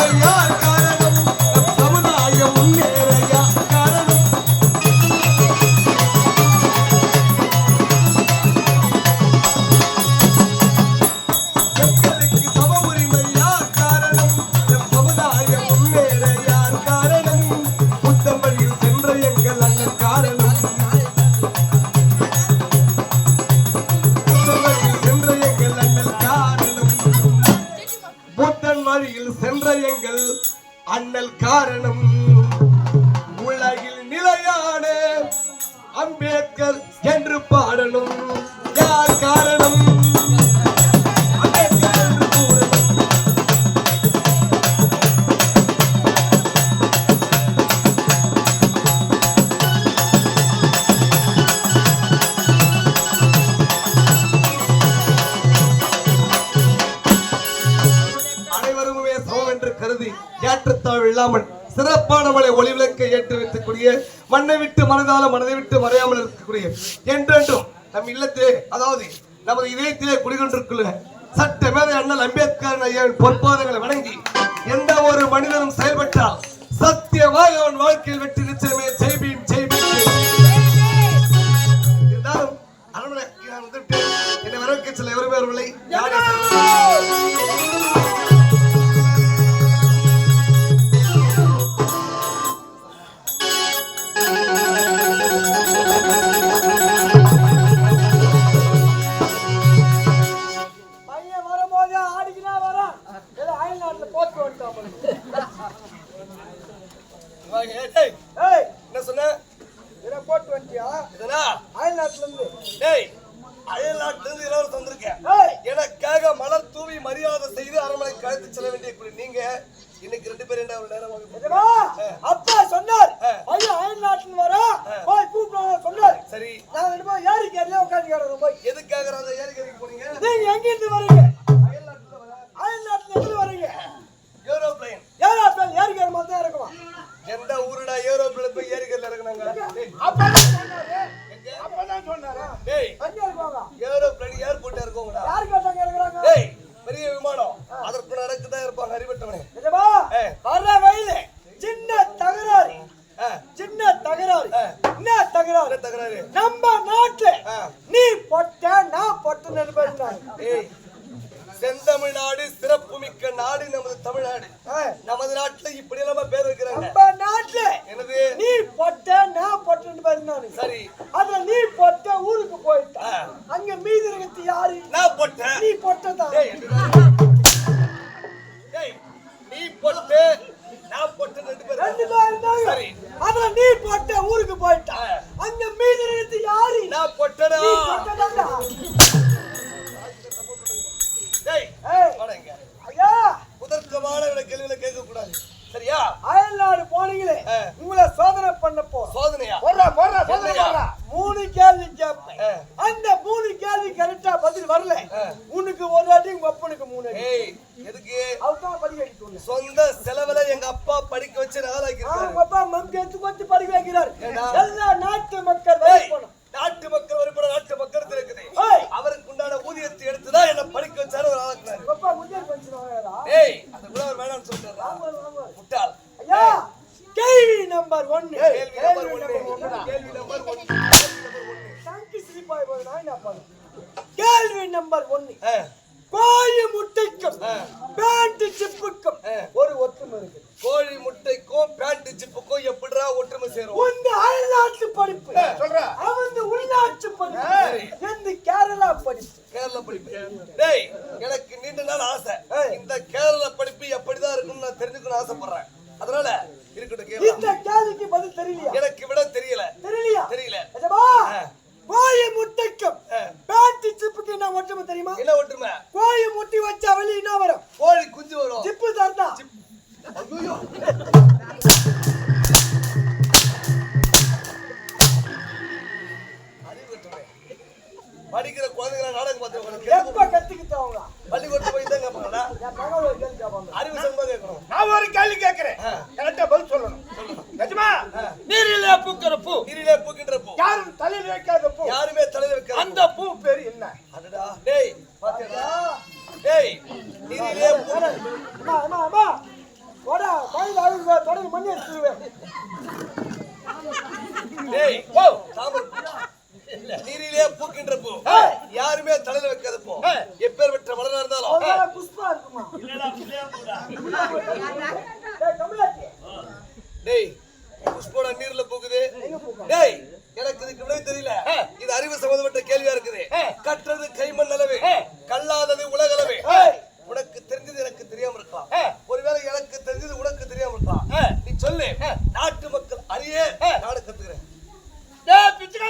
यार காரணம் உலகில் நிலையான அம்பேத்கர் என்று பாடணும் கருதி இல்லாமல் சிறப்பானவளை ஒளிவிளக்க ஏற்றி வைக்கக்கூடிய மண்ணை விட்டு மனதால மனதை விட்டு மறையாமல் இருக்கக்கூடிய என்றென்றும் நம் இல்லத்திலே அதாவது நமது இதயத்திலே குடிகொண்டிருக்குள்ள சட்ட மேதை அண்ணல் அம்பேத்கர் ஐயாவின் பொற்பாதங்களை வணங்கி எந்த ஒரு மனிதனும் செயல்பட்டால் சத்தியமாக அவன் வாழ்க்கையில் வெற்றி நிச்சயமே. ஜெய்பீம் ஏதோ அயல் நாட்டுல போட்டு வந்துட்டான் என்ன சொன்ன? இதை போட்டு வந்துட்டியா? இதனா அயல் நாட்டுல இருந்து டேய் அயல் நாட்டிலிருந்து இளவரசர் வந்திருக்கேன். எனக்காக மலர் தூவி மரியாதை செய்து அரண்மனை கழுத்து செல்ல வேண்டிய குடி நீங்க. இன்னைக்கு ரெண்டு பேரும் என்ன ஒரு நேரம்? அப்பா சொன்னார். ஆ. பையன் அயல் நாட்டுல வரா. போய் கூப்பிடுவாங்க சொன்னார். சரி. நாங்க ரெண்டு பேரும் கேரளா உட்காந்து கேடுறோம் போய். எதுக்காக ஏரிக்கரைக்கு போனீங்க? நீங்க எங்க இருந்து வரீங்க? ஏரோப்ளேன். ஏறி கேற மாதிரி தான் இருக்குமா எந்த ஊருடா ஏரோப்ளேன் போய் ஏரிக்கரையில் இறங்குனாங்க டேய், அப்பதான் சொன்னாரு? அப்பதான் சொன்னாரு. டேய். எங்க இருக்குவாங்க ஏரோப்ளேன் ஏர்போர்ட் இருக்கோங்கடா யாரு கேட்டாங்க இருக்கிறாங்க டேய் பெரிய விமானம். அதற்கு நடக்கு தான் இருப்பாங்க அறிவட்டவனே? ஏ. வர்ற வயலு சின்ன தகராறு. சின்ன தகராறு. என்ன தகராறு? தகராறு? நம்ம நாட்டுல. நீ பொட்ட நான் பொட்ட நினைப்பாரு நாடு நமது தமிழ்நாடு. நமது நாட்டுல இப்படி எல்லாம் பேர் வைக்கிறாங்க. நம்ம நாட்டுல எனது நீ பொட்ட நான் பொட்ட நினைப்பாரு சரி. அதுல நீ பொட்ட ஊருக்கு போயிட்ட. அங்க மீதி இருக்கிறது யாரு? நான் போட்டேன் நீ என்னடா? டேய், நீ போட்டு நான் போட்டு ரெண்டு பேரும் ரெண்டு பேர் இருந்தாங்க சரி. அதுல நீ பொட்ட ஊருக்கு போயிட்ட. போனீங்களே. உங்களை சோதனை பண்ண போ சோதனையா போடுறா, போடுறா, சோதனை. மூணு கேள்வி கேட்பேன். அந்த மூணு கேள்வி கரெக்டா பதில் வரல. உனக்கு ஒரு அடி உங்க அப்பனுக்கு மூணு எதுக்கு அவர் தான் படிக்க வைக்கணும் சொந்த செலவுல எங்க அப்பா படிக்க வச்சு நாளாக்கி கேள்வி நம்பர் ஒன்னு. கோழி முட்டைக்கும். பேண்ட் சிப்புக்கும். ஒரு ஒற்றுமை இருக்கு கோழி முட்டைக்கும் பேண்ட் ஜிப்புக்கும் எப்படிடா ஒற்றுமை சேரும்? உங்க அயல்நாட்டு படிப்பு. அவன் உள்நாட்டு படிப்பு. எந்த கேரளா படிப்பு. கேரளா படிப்பு. டேய் எனக்கு நீண்ட நாள் ஆசை. இந்த கேரளா படிப்பு எப்படிதான் இருக்கும்னு நான் தெரிஞ்சுக்கணும்னு ஆசைப்படுறேன். அதனால இருக்கட்டும் இந்த கேள்விக்கு பதில் தெரியலையா? எனக்கு விட தெரியல தெரியலையா தெரியல நிஜமா? ஆ. கோழி முட்டைக்கும் ஆ. பேண்ட் சிப்புக்கு என்ன ஒற்றுமை தெரியுமா? என்ன ஒற்றுமை கோழி முட்டி வச்சா வெளிய என்ன வரும்? கோழி குஞ்சு வரும். சிப்பு தந்தா ஐயோ. படிக்கிற குழந்தைங்களை நாடகம் பார்த்து எப்ப கத்துக்கிட்டவங்க பள்ளிக்கூடத்து போய் தான் கேட்பாங்களா அறிவு சம்பா கேட்கணும். நான் ஒரு கேள்வி கேட்கிறேன். கரெக்டா பதில் சொல்லணும். நிஜமா? நீரிலே பூக்கிற பூ. நீரிலே பூக்கின்ற பூ. யாரும் தலையில் வைக்காத பூ. யாருமே தலையில வைக்காத அந்த பூ பேரு என்ன அடடா டேய் பாத்தியா டேய் நீரிலே பூ அம்மா அம்மா அம்மா எடுத்துருவேன். டேய் ஓ தாமரை நீரிலே பூக்கின்ற பூ. யாருமே தலையில வைக்காத பூ. ஏய். எப்பேற்பட்ட மலரா இருந்தாலும். புஷ்பா இருக்குமா?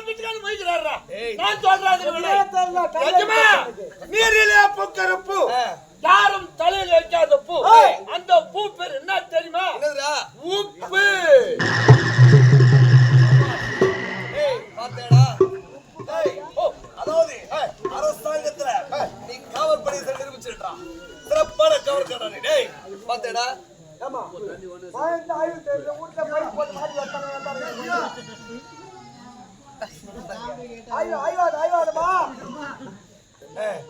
மொய்க்கிறாரா. நான் சொல்றேன். நீரிலே பூக்கருப்பு ஆ. யாரும் தலையில வைக்காத பூ. அந்த பூ பேர் என்ன தெரியுமா? என்னதுடா? உப்பு. ஏய் பாத்தேடா ஏய் ஓ, அதாவது அரசாங்கத்துல நீ காவல் பணியை சிறப்பான காவல்காரா நீ. டேய் பாத்தேடா ஆமா. ஆய்வு தெரிஞ்ச வீட்டுல பைப் போட்டு மாட்டி வைப்பாங்க, ஐயோ ஐயோ ஐயோ ஆய்வாதுமா. ஏய்,